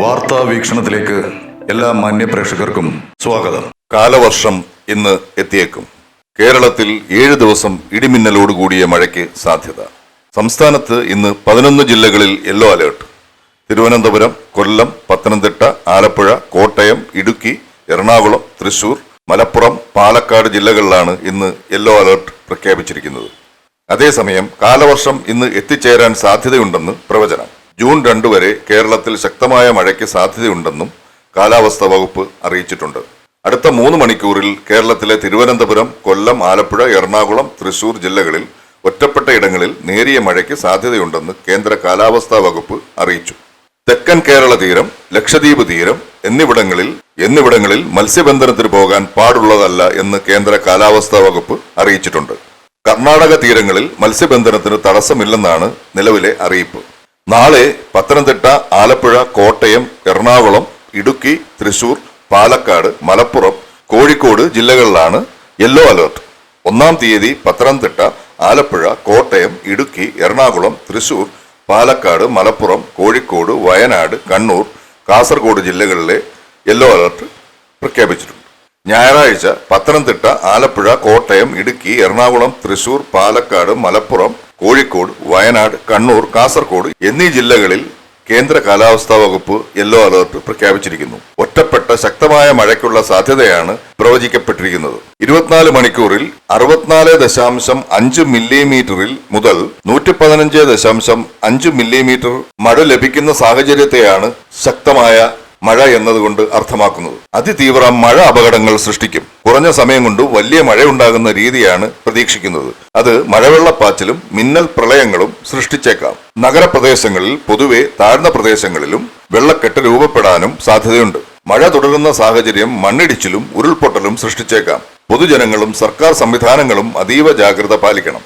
വാർത്താ വീക്ഷണത്തിലേക്ക് എല്ലാ മാന്യ പ്രേക്ഷകർക്കും സ്വാഗതം. കാലവർഷം ഇന്ന് എത്തിയേക്കും. കേരളത്തിൽ ഏഴ് ദിവസം ഇടിമിന്നലോട് കൂടിയ മഴയ്ക്ക് സാധ്യത. സംസ്ഥാനത്ത് ഇന്ന് പതിനൊന്ന് ജില്ലകളിൽ യെല്ലോ അലേർട്ട്. തിരുവനന്തപുരം കൊല്ലം പത്തനംതിട്ട ആലപ്പുഴ കോട്ടയം ഇടുക്കി എറണാകുളം തൃശൂർ മലപ്പുറം പാലക്കാട് ജില്ലകളിലാണ് ഇന്ന് യെല്ലോ അലേർട്ട് പ്രഖ്യാപിച്ചിരിക്കുന്നത്. അതേസമയം കാലവർഷം ഇന്ന് എത്തിച്ചേരാൻ സാധ്യതയുണ്ടെന്ന് പ്രവചനം. ജൂൺ രണ്ട് വരെ കേരളത്തിൽ ശക്തമായ മഴയ്ക്ക് സാധ്യതയുണ്ടെന്നും കാലാവസ്ഥാ വകുപ്പ് അറിയിച്ചിട്ടുണ്ട്. അടുത്ത മൂന്ന് മണിക്കൂറിൽ കേരളത്തിലെ തിരുവനന്തപുരം കൊല്ലം ആലപ്പുഴ എറണാകുളം തൃശൂർ ജില്ലകളിൽ ഒറ്റപ്പെട്ട ഇടങ്ങളിൽ നേരിയ മഴയ്ക്ക് സാധ്യതയുണ്ടെന്ന് കേന്ദ്ര കാലാവസ്ഥാ വകുപ്പ് അറിയിച്ചു. തെക്കൻ കേരള തീരം ലക്ഷദ്വീപ് തീരം എന്നിവിടങ്ങളിൽ എന്നിവിടങ്ങളിൽ മത്സ്യബന്ധനത്തിന് പോകാൻ പാടുള്ളതല്ല എന്ന് കേന്ദ്ര കാലാവസ്ഥാ വകുപ്പ് അറിയിച്ചിട്ടുണ്ട്. കർണാടക തീരങ്ങളിൽ മത്സ്യബന്ധനത്തിന് തടസ്സമില്ലെന്നാണ് നിലവിലെ അറിയിപ്പ്. നാളെ പത്തനംതിട്ട ആലപ്പുഴ കോട്ടയം എറണാകുളം ഇടുക്കി തൃശൂർ പാലക്കാട് മലപ്പുറം കോഴിക്കോട് ജില്ലകളിലാണ് യെല്ലോ അലർട്ട്. ഒന്നാം തീയതി പത്തനംതിട്ട ആലപ്പുഴ കോട്ടയം ഇടുക്കി എറണാകുളം തൃശൂർ പാലക്കാട് മലപ്പുറം കോഴിക്കോട് വയനാട് കണ്ണൂർ കാസർഗോഡ് ജില്ലകളിലെ യെല്ലോ അലർട്ട് പ്രഖ്യാപിച്ചിട്ടുണ്ട്. ഞായറാഴ്ച പത്തനംതിട്ട ആലപ്പുഴ കോട്ടയം ഇടുക്കി എറണാകുളം തൃശൂർ പാലക്കാട് മലപ്പുറം കോഴിക്കോട് വയനാട് കണ്ണൂർ കാസർഗോഡ് എന്നീ ജില്ലകളിൽ കേന്ദ്ര കാലാവസ്ഥാ വകുപ്പ് യെല്ലോ അലർട്ട് പ്രഖ്യാപിച്ചിരിക്കുന്നു. ഒറ്റപ്പെട്ട ശക്തമായ മഴയ്ക്കുള്ള സാധ്യതയാണ് പ്രവചിക്കപ്പെട്ടിരിക്കുന്നത്. ഇരുപത്തിനാല് മണിക്കൂറിൽ അറുപത്തിനാല് ദശാംശം അഞ്ച് മില്ലിമീറ്ററിൽ മുതൽ നൂറ്റി പതിനഞ്ച് ദശാംശം അഞ്ച് മില്ലിമീറ്റർ മഴ ലഭിക്കുന്ന സാഹചര്യത്തെയാണ് ശക്തമായ മഴ എന്നതുകൊണ്ട് അർത്ഥമാക്കുന്നത്. അതിതീവ്ര മഴ അപകടങ്ങൾ സൃഷ്ടിക്കും. കുറഞ്ഞ സമയം കൊണ്ട് വലിയ മഴ ഉണ്ടാകുന്ന രീതിയാണ് പ്രതീക്ഷിക്കുന്നത്. അത് മഴവെള്ളപ്പാച്ചിലും മിന്നൽ പ്രളയങ്ങളും സൃഷ്ടിച്ചേക്കാം. നഗരപ്രദേശങ്ങളിൽ പൊതുവെ താഴ്ന്ന പ്രദേശങ്ങളിലും വെള്ളക്കെട്ട് രൂപപ്പെടാനും സാധ്യതയുണ്ട്. മഴ തുടരുന്ന സാഹചര്യം മണ്ണിടിച്ചിലും ഉരുൾപൊട്ടലും സൃഷ്ടിച്ചേക്കാം. പൊതുജനങ്ങളും സർക്കാർ സംവിധാനങ്ങളും അതീവ ജാഗ്രത പാലിക്കണം.